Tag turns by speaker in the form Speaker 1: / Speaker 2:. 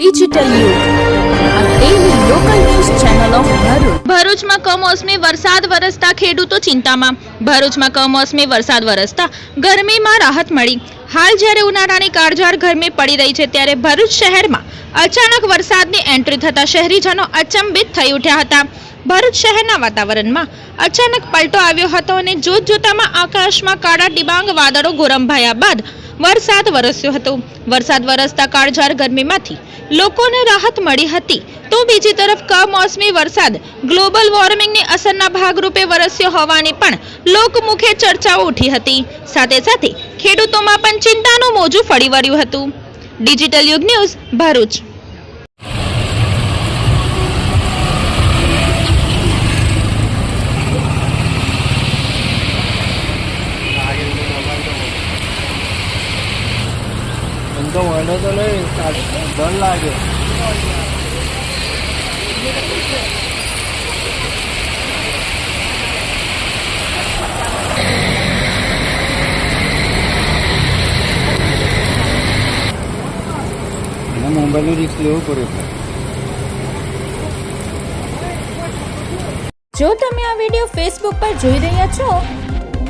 Speaker 1: Digital
Speaker 2: ભરૂચમાં કમોસમી વરસાદ વરસતા ખેડૂતો ચિંતામાં. ભરૂચમાં કમોસમી વરસાદ વરસતા ગરમીમાં રાહત મળી. હાલ જ્યારે ઉનાળાની કાળઝાળ ગરમી પડી રહી છે ત્યારે ભરૂચ શહેરમાં અચાનક વરસાદની એન્ટ્રી થતા શહેરીજનો અચંબિત થઈ ઉઠ્યા હતા. ભરૂચ શહેરના વાતાવરણમાં અચાનક પલટો આવ્યો હતો અને જોત જોતામાં આકાશમાં કાળા ડિબાંગ વાદળો ગોરંભાયા બાદ વરસાદ વરસ્યો હતો. વરસાદ વરસતા કાળઝાળ ગરમીમાંથી લોકોને રાહત મળી હતી. તો બીજી તરફ કમોસમી વરસાદ ગ્લોબલ વોર્મિંગની અસરના ભાગરૂપે વરસ્યો હોવાની પણ લોકમુખે ચર્ચાઓ ઉઠી હતી. સાથે સાથે ખેડૂતોમાં પણ ચિંતાનું મોજું ફળી વળ્યું હતું. ડિજિટલ યુગ ન્યૂઝ ભરૂચ.
Speaker 3: તો વાંધો તો નહીં ડર લાગે. અને મોબાઈલનું રિસ્ક લેવું પડ્યું
Speaker 1: જો તમે આ વીડિયો ફેસબુક પર જોઈ રહ્યા છો